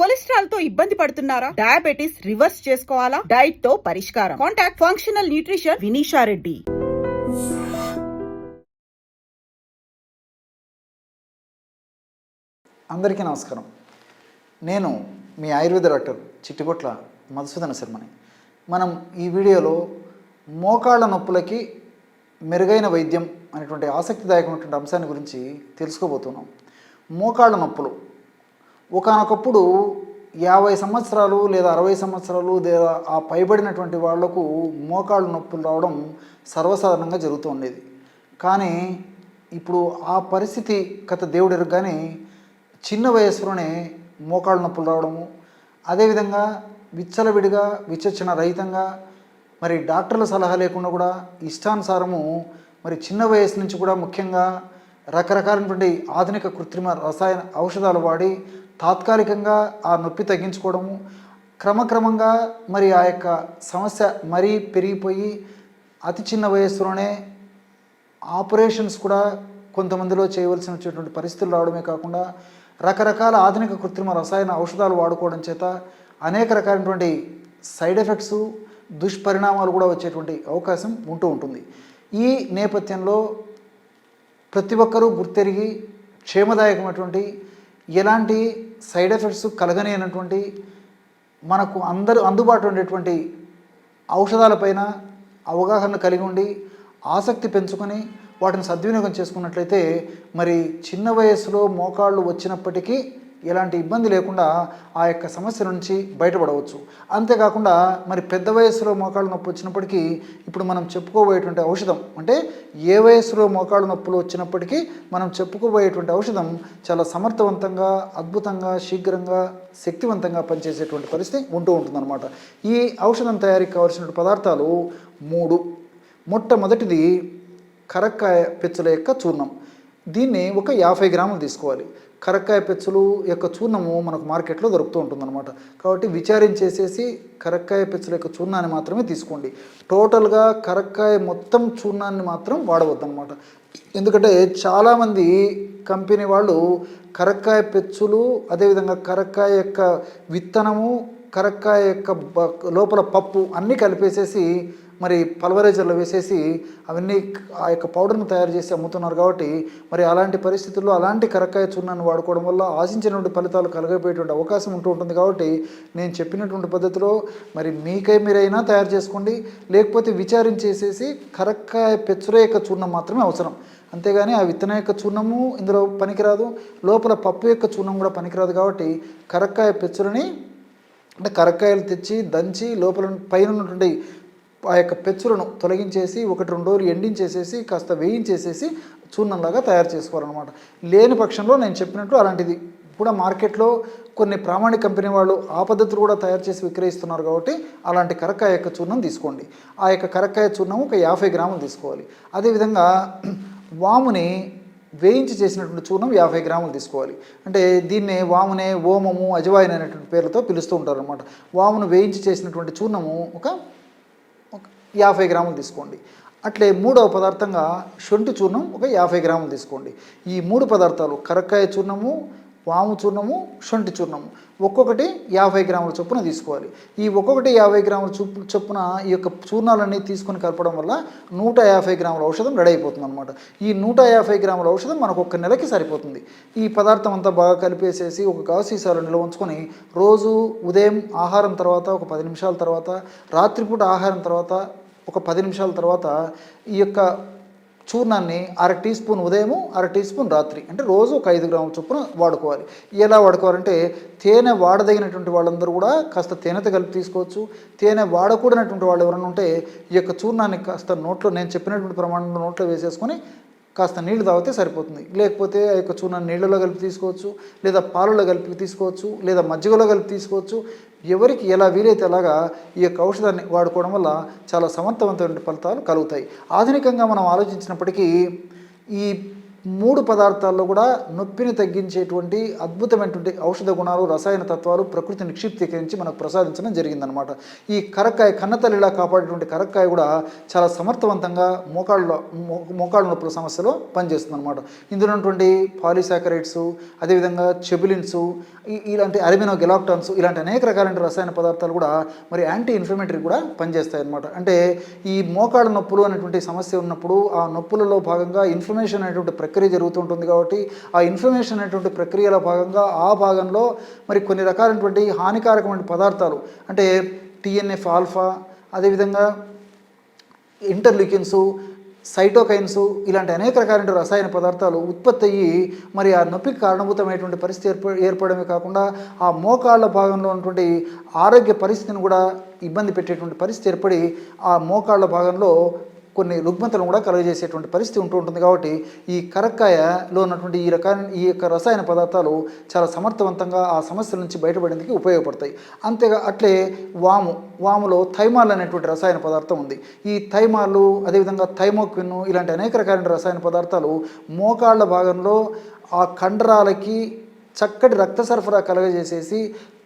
కొలెస్ట్రాల్తో ఇబ్బంది పడుతున్నారా? Diabetes reverse చేసుకోవాలా? డైట్తో పరిష్కారం. Contact functional nutrition Vinisha Reddy. అందరికీ నమస్కారం. నేను మీ ఆయుర్వేద డాక్టర్ చిట్టిగొట్ల మధుసూదన శర్మని. మనం ఈ వీడియోలో మోకాళ్ళ నొప్పులకి మెరుగైన వైద్యం అనేటువంటి ఆసక్తిదాయకమైనటువంటి అంశాన్ని గురించి తెలుసుకోబోతున్నాం. మోకాళ్ళ నొప్పులు ఒకానొకప్పుడు యాభై సంవత్సరాలు లేదా అరవై సంవత్సరాలు లేదా ఆ పైబడినటువంటి వాళ్ళకు మోకాళ్ళ నొప్పులు రావడం సర్వసాధారణంగా జరుగుతూ ఉండేది. కానీ ఇప్పుడు ఆ పరిస్థితి కథ దేవుడు ఎరుగ్గానే చిన్న వయసులోనే మోకాళ్ళ నొప్పులు రావడము అదేవిధంగా విచ్చలవిడిగా విచక్షణ రహితంగా మరి డాక్టర్ల సలహా లేకుండా కూడా ఇష్టానుసారము మరి చిన్న వయసు నుంచి కూడా ముఖ్యంగా రకరకాలైనటువంటి ఆధునిక కృత్రిమ రసాయన ఔషధాలు వాడి తాత్కాలికంగా ఆ నొప్పి తగ్గించుకోవడము క్రమక్రమంగా మరి ఆ యొక్క సమస్య మరీ పెరిగిపోయి అతి చిన్న వయస్సులోనే ఆపరేషన్స్ కూడా కొంతమందిలో చేయవలసిన వచ్చేటువంటి పరిస్థితులు రావడమే కాకుండా రకరకాల ఆధునిక కృత్రిమ రసాయన ఔషధాలు వాడుకోవడం చేత అనేక రకాలైనటువంటి సైడ్ ఎఫెక్ట్స్ దుష్పరిణామాలు కూడా వచ్చేటువంటి అవకాశం ఉంటూ ఉంటుంది. ఈ నేపథ్యంలో ప్రతి ఒక్కరూ గుర్తెరిగి క్షేమదాయకమైనటువంటి ఎలాంటి సైడ్ ఎఫెక్ట్స్ కలగనేనటువంటి మనకు అందరూ అందుబాటులో ఉండేటువంటి ఔషధాలపైన అవగాహన కలిగి ఉండి ఆసక్తి పెంచుకొని వాటిని సద్వినియోగం చేసుకున్నట్లయితే మరి చిన్న వయసులో మోకాళ్ళు వచ్చినప్పటికీ ఎలాంటి ఇబ్బంది లేకుండా ఆ యొక్క సమస్య నుంచి బయటపడవచ్చు. అంతేకాకుండా మరి పెద్ద వయసులో మోకాళ్ళ నొప్పి వచ్చినప్పటికీ ఇప్పుడు మనం చెప్పుకోబోయేటువంటి ఔషధం అంటే ఏ వయసులో మోకాళ్ళ నొప్పులు వచ్చినప్పటికీ మనం చెప్పుకోబోయేటువంటి ఔషధం చాలా సమర్థవంతంగా అద్భుతంగా శీఘ్రంగా శక్తివంతంగా పనిచేసేటువంటి పరిస్థితి ఉంటూ ఉంటుందన్నమాట. ఈ ఔషధం తయారీకి కావాల్సిన పదార్థాలు మూడు. మొట్టమొదటిది కరక్కాయ పెచ్చుల యొక్క చూర్ణం. దీన్ని ఒక యాభై గ్రాములు తీసుకోవాలి. కరక్కాయ పెచ్చులు యొక్క చూర్ణము మనకు మార్కెట్లో దొరుకుతూ ఉంటుందన్నమాట. కాబట్టి విచారించేసేసి కరక్కాయ పెచ్చుల యొక్క చూర్ణాన్ని మాత్రమే తీసుకోండి. టోటల్గా కరక్కాయ మొత్తం చూర్ణాన్ని మాత్రం వాడవద్దనమాట ఎందుకంటే చాలామంది కంపెనీ వాళ్ళు కరక్కాయ పెచ్చులు అదేవిధంగా కరక్కాయ యొక్క విత్తనము కరక్కాయ యొక్క లోపల పప్పు అన్నీ కలిపేసేసి మరి పల్వరైజర్లో వేసేసి అవన్నీ ఆ యొక్క పౌడర్ను తయారు చేసి అమ్ముతున్నారు కాబట్టి మరి అలాంటి పరిస్థితుల్లో అలాంటి కరక్కాయ చూర్ణాన్ని వాడుకోవడం వల్ల ఆశించినటువంటి ఫలితాలు కలగపోయేటువంటి అవకాశం ఉంటూ ఉంటుంది కాబట్టి నేను చెప్పినటువంటి పద్ధతిలో మరి మీకై మీరైనా తయారు చేసుకోండి లేకపోతే విచారించేసేసి కరక్కాయ పెచ్చుల యొక్క చూర్ణం మాత్రమే అవసరం. అంతేగాని ఆ విత్తనం యొక్క చూర్ణము ఇందులో పనికిరాదు లోపల పప్పు యొక్క చూర్ణం కూడా పనికిరాదు కాబట్టి కరక్కాయ పెచ్చులని అంటే కరక్కాయలు తెచ్చి దంచి లోపల పైన ఉన్నటువంటి ఆ యొక్క పెచ్చులను తొలగించేసి ఒకటి రెండు రోజులు ఎండించేసేసి కాస్త వేయించేసేసి చూర్ణంలాగా తయారు చేసుకోవాలన్నమాట. లేని పక్షంలో నేను చెప్పినట్టు అలాంటిది. కూడా మార్కెట్లో కొన్ని ప్రామాణిక కంపెనీ వాళ్ళు ఆ పద్ధతులు కూడా తయారు చేసి విక్రయిస్తున్నారు కాబట్టి అలాంటి కరక్కాయ యొక్క చూర్ణం తీసుకోండి. ఆ యొక్క కరక్కాయ చూర్ణం ఒక యాభై గ్రాములు తీసుకోవాలి. అదేవిధంగా వాముని వేయించి చేసినటువంటి చూర్ణం యాభై గ్రాములు తీసుకోవాలి. అంటే దీన్నే వామునే ఓమము అజవాయిన్ అనేటువంటి పేర్లతో పిలుస్తూ ఉంటారు అనమాట వామును వేయించి చేసినటువంటి చూర్ణము ఒక ఒక యాభై గ్రాములు తీసుకోండి. అట్లే మూడవ పదార్థంగా శొంఠి చూర్ణం ఒక యాభై గ్రాములు తీసుకోండి. ఈ మూడు పదార్థాలు కరక్కాయ చూర్ణము వాము చూర్ణము శొంఠి చూర్ణము. ఒక్కొక్కటి యాభై గ్రాముల చొప్పున తీసుకోవాలి. ఈ ఒక్కొక్కటి యాభై గ్రాముల చొప్పు చొప్పున ఈ యొక్క చూర్ణాలన్నీ తీసుకొని కలపడం వల్ల నూట యాభై గ్రాముల ఔషధం రెడీ అయిపోతుంది అనమాట ఈ నూట యాభై గ్రాముల ఔషధం మనకు ఒక్క నెలకి సరిపోతుంది. ఈ పదార్థం అంతా బాగా కలిపేసేసి ఒక గాజు నిల్వ ఉంచుకొని రోజు ఉదయం ఆహారం తర్వాత ఒక పది నిమిషాల తర్వాత రాత్రిపూట ఆహారం తర్వాత ఒక పది నిమిషాల తర్వాత ఈ యొక్క చూర్ణాన్ని అర టీ స్పూన్ ఉదయము అర టీ స్పూన్ రాత్రి. అంటే రోజు ఒక ఐదు గ్రాముల చొప్పున వాడుకోవాలి. ఎలా వాడుకోవాలంటే తేనె వాడదగినటువంటి వాళ్ళందరూ కూడా కాస్త తేనెతో కలిపి తీసుకోవచ్చు. తేనె వాడకూడనటువంటి వాళ్ళు ఎవరైనా ఉంటే ఈ యొక్క చూర్ణాన్ని కాస్త నోట్లో నేను చెప్పినటువంటి ప్రమాణంలో నోట్లో వేసేసుకొని కాస్త నీళ్ళు తాగితే సరిపోతుంది. లేకపోతే ఆ యొక్క చూర్ణాన్ని నీళ్ళలో కలిపి తీసుకోవచ్చు లేదా పాలలో కలిపి తీసుకోవచ్చు లేదా మజ్జిగలో కలిపి తీసుకోవచ్చు. ఎవరికి ఎలా వీలైతే అలాగా ఈ యొక్క ఔషధాన్ని వాడుకోవడం వల్ల చాలా సమర్థవంతమైన ఫలితాలు కలుగుతాయి. ఆధునికంగా మనం ఆలోచించినప్పటికీ ఈ మూడు పదార్థాల్లో కూడా నొప్పిని తగ్గించేటువంటి అద్భుతమైనటువంటి ఔషధ గుణాలు రసాయన తత్వాలు ప్రకృతి నిక్షిప్తీకరించి మనకు ప్రసాదించడం జరిగిందనమాట ఈ కరక్కాయ కన్నతల్లిలా కాపాడేటువంటి కరక్కాయ కూడా చాలా సమర్థవంతంగా మోకాళ్ళలో మోకాళ్ళ నొప్పుల సమస్యలో పనిచేస్తుంది అనమాట ఇందులో ఉన్నటువంటి పాలిసాకరైడ్స్ అదేవిధంగా చెబులిన్స్ ఈ- ఇలాంటి అరబినో గెలాక్టాన్స్ ఇలాంటి అనేక రకాలైన రసాయన పదార్థాలు కూడా మరి యాంటీ ఇన్ఫ్లమేటరీ కూడా పనిచేస్తాయి అనమాట అంటే ఈ మోకాళ్ళ నొప్పులు అనేటువంటి సమస్య ఉన్నప్పుడు ఆ నొప్పులలో భాగంగా ఇన్ఫ్లమేషన్ అనేటువంటి ప్రక్రియ జరుగుతుంటుంది కాబట్టి ఆ ఇన్ఫ్లమేషన్ అనేటువంటి ప్రక్రియలో భాగంగా ఆ భాగంలో మరి కొన్ని రకాలైనటువంటి హానికారకమైన పదార్థాలు అంటే టీఎన్ఎఫ్ ఆల్ఫా అదేవిధంగా ఇంటర్లికిన్స్ సైటోకైన్స్ ఇలాంటి అనేక రకాలైన రసాయన పదార్థాలు ఉత్పత్తి అయ్యి మరి ఆ నొప్పికి కారణభూతమైనటువంటి పరిస్థితి ఏర్ప ఏర్పడమే కాకుండా ఆ మోకాళ్ళ భాగంలో ఉన్నటువంటి ఆరోగ్య పరిస్థితిని కూడా ఇబ్బంది పెట్టేటువంటి పరిస్థితి ఏర్పడి ఆ మోకాళ్ళ భాగంలో కొన్ని రుగ్మతలను కూడా కలుగజేసేటువంటి పరిస్థితి ఉంటూ ఉంటుంది కాబట్టి ఈ కరక్కాయలో ఉన్నటువంటి ఈ రకాల ఈ యొక్క రసాయన పదార్థాలు చాలా సమర్థవంతంగా ఆ సమస్యల నుంచి బయటపడేందుకు ఉపయోగపడతాయి. అంతేగా అట్లే వాము వాములో థైమాల్ అనేటువంటి రసాయన పదార్థం ఉంది. ఈ థైమాలు అదేవిధంగా థైమోక్విన్ ఇలాంటి అనేక రకాలైన రసాయన పదార్థాలు మోకాళ్ళ భాగంలో ఆ కండరాలకి చక్కటి రక్త సరఫరా కలగజేసేసి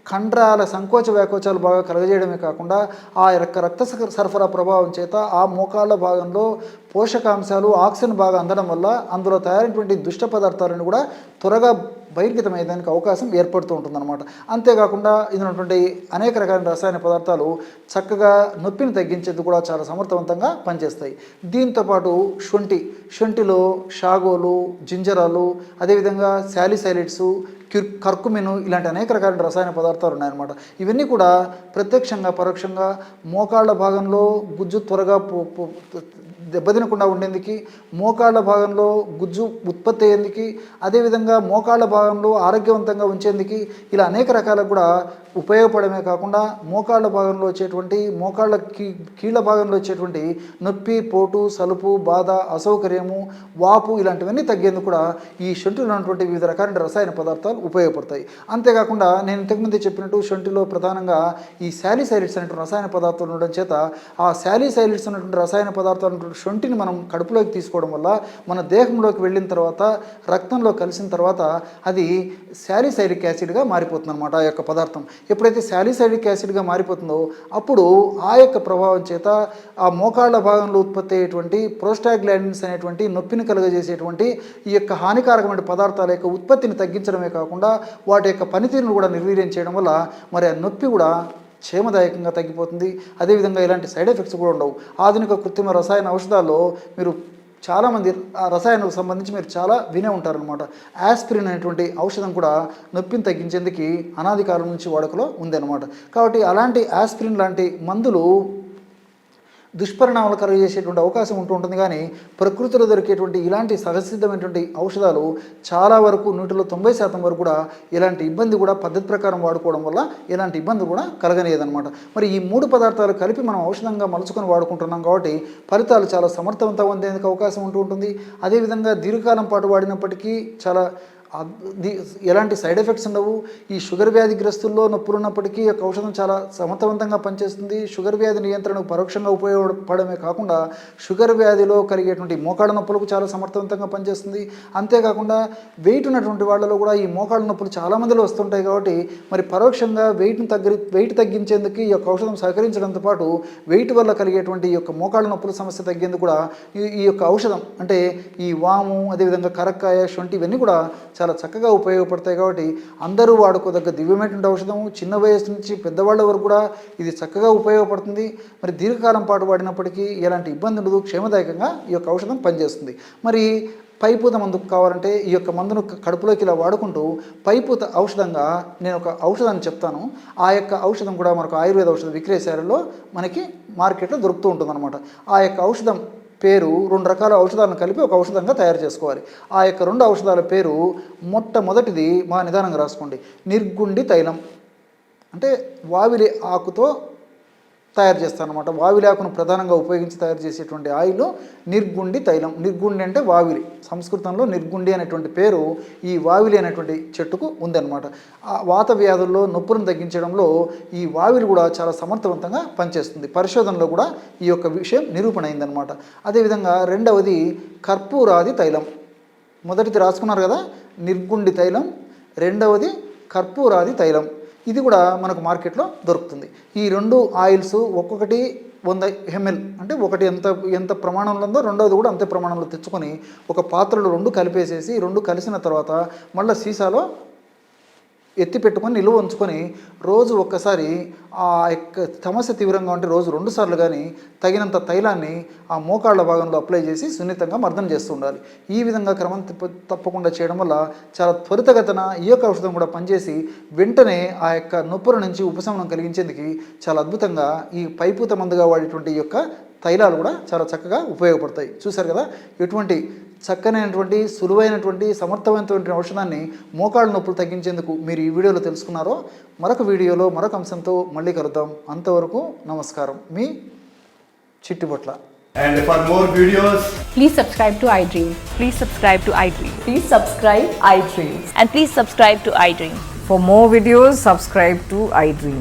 కండరాల సంకోచ వ్యాకోచాలు బాగా కలగజేయడమే కాకుండా ఆ యొక్క రక్త సరఫరా ప్రభావం చేత ఆ మోకాళ్ళ భాగంలో పోషకాంశాలు ఆక్సిజన్ బాగా అందడం వల్ల అందులో తయారైనటువంటి దుష్ట పదార్థాలను కూడా త్వరగా బహిర్గతమయ్యేదానికి అవకాశం ఏర్పడుతూ ఉంటుందన్నమాట. అంతేకాకుండా ఇందులో ఉన్నటువంటి అనేక రకాల రసాయన పదార్థాలు చక్కగా నొప్పిని తగ్గించేది కూడా చాలా సమర్థవంతంగా పనిచేస్తాయి. దీంతోపాటు శొంఠి శొంఠిలో షాగోలు జింజరాలు అదేవిధంగా శాలిసైలైట్స్ కర్కుమిను ఇలాంటి అనేక రకాల రసాయన పదార్థాలు ఉన్నాయన్నమాట. ఇవన్నీ కూడా ప్రత్యక్షంగా పరోక్షంగా మోకాళ్ళ భాగంలో గుజ్జు త్వరగా పో- పో- దెబ్బతినకుండా ఉండేందుకు మోకాళ్ళ భాగంలో గుజ్జు ఉత్పత్తి అయ్యేందుకు అదేవిధంగా మోకాళ్ళ భాగంలో ఆరోగ్యవంతంగా ఉంచేందుకు ఇలా అనేక రకాలకు కూడా ఉపయోగపడమే కాకుండా మోకాళ్ళ భాగంలో వచ్చేటువంటి మోకాళ్ళ కీ కీళ్ళ భాగంలో వచ్చేటువంటి నొప్పి పోటు సలుపు బాధ అసౌకర్యము వాపు ఇలాంటివన్నీ తగ్గేందుకు కూడా ఈ శొంఠిలో ఉన్నటువంటి వివిధ రకాల రసాయన పదార్థాలు ఉపయోగపడతాయి. అంతేకాకుండా నేను ఇంతకుముందే చెప్పినట్టు శొంఠిలో ప్రధానంగా ఈ శాలిసైలిడ్స్ అనేటువంటి రసాయన పదార్థాలు ఉండడం చేత ఆ శాలిసైలిడ్స్ అనేటువంటి రసాయన పదార్థాలు శొంఠిని మనం కడుపులోకి తీసుకోవడం వల్ల మన దేహంలోకి వెళ్ళిన తర్వాత రక్తంలో కలిసిన తర్వాత అది శాలిసైరిక్ యాసిడ్గా మారిపోతుంది అనమాట ఆ యొక్క పదార్థం. ఎప్పుడైతే శాలిసైరిక్ యాసిడ్గా మారిపోతుందో అప్పుడు ఆ యొక్క ప్రభావం చేత ఆ మోకాళ్ళ భాగంలో ఉత్పత్తి అయ్యేటువంటి ప్రోస్టాగ్లాండిన్స్ అనేటువంటి నొప్పిని కలుగజేసేటువంటి ఈ యొక్క హానికారకమైన పదార్థాల యొక్క ఉత్పత్తిని తగ్గించడమే కాకుండా వాటి యొక్క పనితీరును కూడా నిర్వీర్యం చేయడం వల్ల మరి ఆ నొప్పి కూడా క్షేమదాయకంగా తగ్గిపోతుంది. అదేవిధంగా ఇలాంటి సైడ్ ఎఫెక్ట్స్ కూడా ఉండవు. ఆధునిక కృత్రిమ రసాయన ఔషధాల్లో మీరు చాలామంది ఆ రసాయనాలకు సంబంధించి మీరు చాలా వినే ఉంటారనమాట ఆస్పిరిన్ అనేటువంటి ఔషధం కూడా నొప్పిని తగ్గించేందుకు అనాది కాలం నుంచి వాడుకలో ఉందన్నమాట. కాబట్టి అలాంటి ఆస్పిరిన్ లాంటి మందులు దుష్పరిణామాలు కలుగజేసేటువంటి అవకాశం ఉంటూ ఉంటుంది. కానీ ప్రకృతిలో దొరికేటువంటి ఇలాంటి సహసిద్ధమైనటువంటి ఔషధాలు చాలా వరకు నూటిలో తొంభై శాతం వరకు కూడా ఇలాంటి ఇబ్బంది కూడా పద్ధతి ప్రకారం వాడుకోవడం వల్ల ఇలాంటి ఇబ్బంది కూడా కలగనేదన్నమాట మరి ఈ మూడు పదార్థాలు కలిపి మనం ఔషధంగా మలుచుకొని వాడుకుంటున్నాం కాబట్టి ఫలితాలు చాలా సమర్థవంతం ఉండేందుకు అవకాశం ఉంటూ ఉంటుంది. అదేవిధంగా దీర్ఘకాలం పాటు వాడినప్పటికీ చాలా ఎలాంటి సైడ్ ఎఫెక్ట్స్ ఉండవు. ఈ షుగర్ వ్యాధిగ్రస్తుల్లో నొప్పులు ఉన్నప్పటికీ యొక్క ఔషధం చాలా సమర్థవంతంగా పనిచేస్తుంది. షుగర్ వ్యాధి నియంత్రణకు పరోక్షంగా ఉపయోగపడమే కాకుండా షుగర్ వ్యాధిలో కలిగేటువంటి మోకాళ్ళ నొప్పులకు చాలా సమర్థవంతంగా పనిచేస్తుంది. అంతేకాకుండా వెయిట్ ఉన్నటువంటి వాళ్ళలో కూడా ఈ మోకాళ్ళ నొప్పులు చాలా మందిలో వస్తుంటాయి కాబట్టి మరి పరోక్షంగా వెయిట్ను తగ్గి వెయిట్ తగ్గించేందుకు ఈ యొక్క ఔషధం సహకరించడంతో పాటు వెయిట్ వల్ల కలిగేటువంటి ఈ యొక్క మోకాళ్ళ నొప్పుల సమస్య తగ్గేందుకు కూడా ఈ ఈ యొక్క ఔషధం అంటే ఈ వాము అదేవిధంగా కరక్కాయ శొంఠి ఇవన్నీ కూడా చాలా చక్కగా ఉపయోగపడతాయి కాబట్టి అందరూ వాడుకోదగ్గ దివ్యమైనటువంటి ఔషధం చిన్న వయసు నుంచి పెద్దవాళ్ళ వరకు కూడా ఇది చక్కగా ఉపయోగపడుతుంది. మరి దీర్ఘకాలం పాటు వాడినప్పటికీ ఎలాంటి ఇబ్బంది ఉండదు. క్షేమదాయకంగా ఈ యొక్క ఔషధం పనిచేస్తుంది. మరి పైపూత మందుకు కావాలంటే ఈ యొక్క మందును కడుపులోకి ఇలా వాడుకుంటూ పైపూత ఔషధంగా నేను ఒక ఔషధాన్ని చెప్తాను. ఆ యొక్క ఔషధం కూడా మనకు ఆయుర్వేద ఔషధ విక్రయశాలలో మనకి మార్కెట్లో దొరుకుతూ ఉంటుందన్నమాట. ఆ యొక్క ఔషధం పేరు రెండు రకాల ఔషధాలను కలిపి ఒక ఔషధంగా తయారు చేసుకోవాలి. ఆ యొక్క రెండు ఔషధాల పేరు మొట్టమొదటిది మా నిదానంగా రాసుకోండి. నిర్గుండి తైలం. అంటే వావిలి ఆకుతో తయారు చేస్తాను అనమాట ప్రధానంగా ఉపయోగించి తయారు చేసేటువంటి ఆయిల్ నిర్గుండి తైలం. నిర్గుండి అంటే వావిలి. సంస్కృతంలో నిర్గుండి అనేటువంటి పేరు ఈ వావిలి అనేటువంటి చెట్టుకు ఉందన్నమాట. వాత వ్యాధుల్లో నొప్పులను తగ్గించడంలో ఈ వావిలి కూడా చాలా సమర్థవంతంగా పనిచేస్తుంది. పరిశోధనలో కూడా ఈ యొక్క విషయం నిరూపణ అయిందనమాట అదేవిధంగా రెండవది కర్పూరాది తైలం. మొదటిది రాసుకున్నారు కదా? నిర్గుండి తైలం. రెండవది కర్పూరాది తైలం. ఇది కూడా మనకు మార్కెట్లో దొరుకుతుంది. ఈ రెండు ఆయిల్స్ ఒక్కొక్కటి వంద ఎంఎల్ అంటే ఒకటి ఎంత ఎంత ప్రమాణంలో ఉందో రెండవది కూడా అంతే ప్రమాణంలో తెచ్చుకొని ఒక పాత్రలో రెండు కలిపేసేసి రెండు కలిసిన తర్వాత మళ్ళీ సీసాలో ఎత్తి పెట్టుకొని నిలువ ఉంచుకొని రోజు ఒక్కసారి ఆ యొక్క సమస్య తీవ్రంగా ఉంటే రోజు రెండు సార్లు కానీ తగినంత తైలాన్ని ఆ మోకాళ్ళ భాగంలో అప్లై చేసి సున్నితంగా మర్దన చేస్తూ ఉండాలి. ఈ విధంగా క్రమం తప్ప- తప్పకుండా చేయడం వల్ల చాలా త్వరితగతన ఈ యొక్క ఔషధం కూడా పనిచేసి వెంటనే ఆ యొక్క నొప్పుల నుంచి ఉపశమనం కలిగించేందుకు చాలా అద్భుతంగా ఈ పైపూత మందుగా వాడేటువంటి ఈ యొక్క తైలాలు కూడా చాలా చక్కగా ఉపయోగపడతాయి చూశారు కదా ఎటువంటి చక్కనైనటువంటి సులువైనటువంటి సమర్థవంతమైన ఔషధాన్ని మోకాళ్ళ నొప్పులు తగ్గించేందుకు మీరు ఈ వీడియోలో తెలుసుకున్నారో మరొక వీడియోలో మరొక అంశంతో మళ్ళీ కలుద్దాం అంతవరకు నమస్కారం మీ Chittibotla And for more videos, Please subscribe to iDream. Please subscribe to iDream. Please subscribe iDreams. And please subscribe to iDream. For more videos, subscribe to iDream.